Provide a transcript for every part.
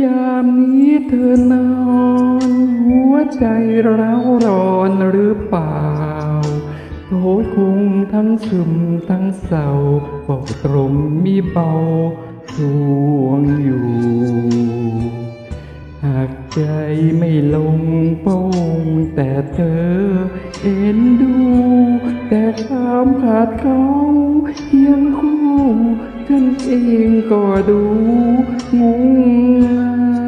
ยามนี้เธอนอนหัวใจร้าวร้อนหรือเปล่าโถคงทั้งซึมทั้งเศร้าเฝ้าตรมมีเบาทวงอยู่ หากใจไม่ลงโป้งแต่เธอเอ็นดู แต่ความขาดเขาเคียงคู่ ฉันเองก็ดูงงงั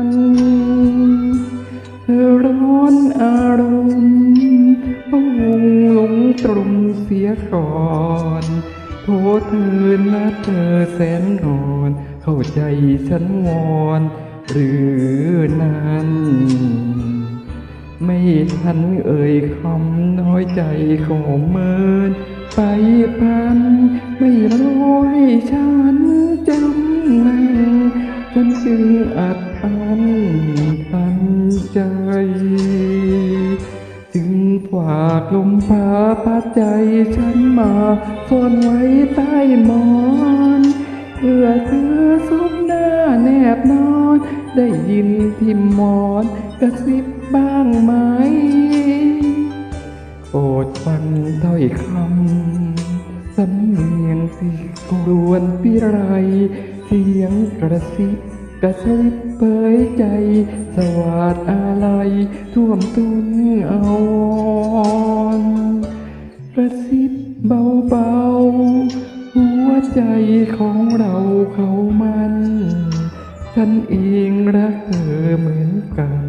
นร้อนอารมณ์พะวงหลงตรมเสียก่อนโทษเธอนะเธอแสนงอน เข้าใจฉันวอนหรือนั้นไม่ทันเอ่ยคำน้อยใจขอเมิน ไปพันไม่รู้ให้ฉันจำมันฉันจึงอัดอันตันใจ จึงฝากลมพาพัดใจฉันมาซ่อนไว้ใต้หมอนเพื่อเธอซุบหน้าแนบนอน ได้ยินที่หมอนกระซิบบ้างไหม สำเนียงที่กรวนพิไร เสียงกระซิบกระซิบเผยใจ สวัสดอะไรท่วมทุนเอาวอนกระซิบเบาๆ หัวใจของเราเขามัน ฉันเองรักเธอเหมือนกัน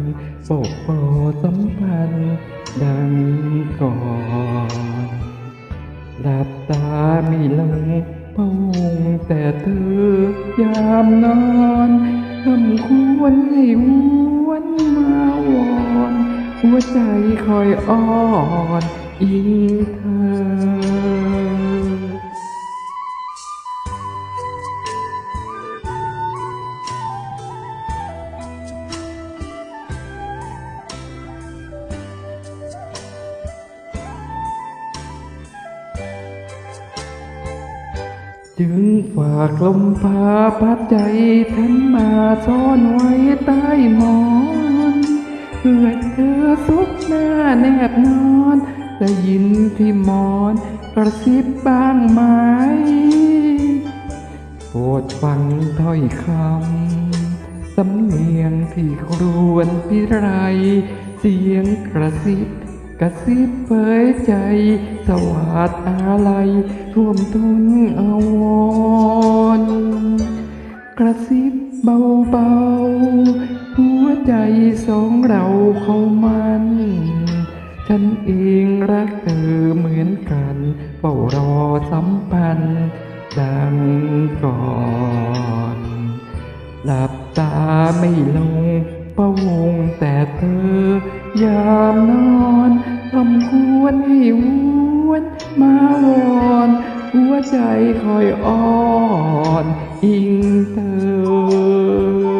ปกปอสัมพันธ์ดังก่อน หลับตาไม่ลงพะวงแต่เธอยามนอนทำควรให้วนมาวอนหัวใจคอยอ้อนอิงเธอ จึงฝากลมพาพัดใจฉันมาซ่อนไว้ใต้หมอนเพื่อเธอซุกหน้าแนบนอนได้ยินที่หมอนกระซิบบ้างไหมโปรดฟังถ้อยคำสำเนียงที่ครวนพิไร เสียงกระซิบ กระซิบเผยใจ สวัสดอะไรท่วมทุนอาวรกระซิบเบาๆ หัวใจสองเราเข้ามัน ฉันเองรักเธอเหมือนกันเฝ้ารอสัมพันธ์ดังก่อน หลับตาไม่ลง หวนมาวอนหัวใจคอยอ่อนอิงเตอร์